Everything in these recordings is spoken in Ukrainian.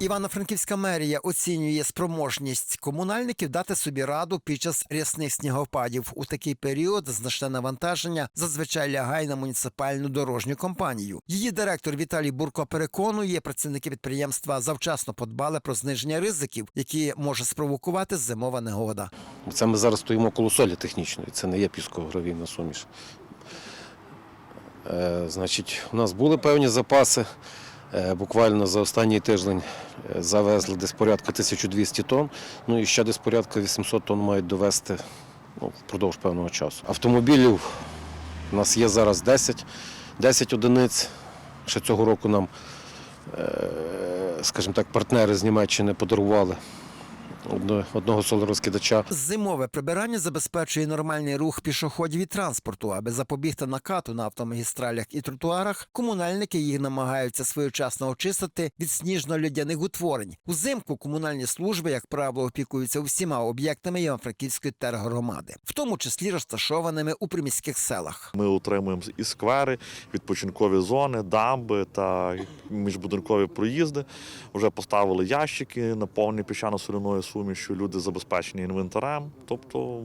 Івано-Франківська мерія оцінює спроможність комунальників дати собі раду під час рясних снігопадів. У такий період значне навантаження зазвичай лягає на муніципальну дорожню компанію. Її директор Віталій Бурко переконує, працівники підприємства завчасно подбали про зниження ризиків, які може спровокувати зимова негода. Це ми зараз стоїмо коло солі технічної, це не є піскогравійна суміш. Е, значить, у нас були певні запаси. Е, буквально за останній тиждень е, завезли десь порядка 1200 тонн, ну і ще десь порядка 800 тонн мають довезти ну, впродовж певного часу. Автомобілів у нас є зараз 10, 10 одиниць. Ще цього року нам, е, скажімо так, партнери з Німеччини подарували одного солорозкидача. Зимове прибирання забезпечує нормальний рух пішоходів і транспорту. Аби запобігти накату на автомагістралях і тротуарах, комунальники їх намагаються своєчасно очистити від сніжно-льодяних утворень. Узимку комунальні служби, як правило, опікуються усіма об'єктами Івано-Франківської тергромади, в тому числі розташованими у приміських селах. Ми утримуємо і сквери, відпочинкові зони, дамби та міжбудинкові проїзди. Вже поставили ящики, наповнені піщано-соляною сумішю. Люди забезпечені інвентарем. Тобто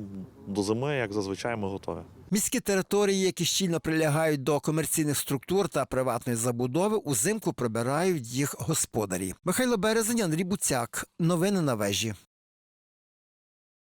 до зими, як зазвичай, ми готові. Міські території, які щільно прилягають до комерційних структур та приватної забудови, узимку прибирають їх господарі. Михайло Березень, Андрій Буцяк. Новини на вежі.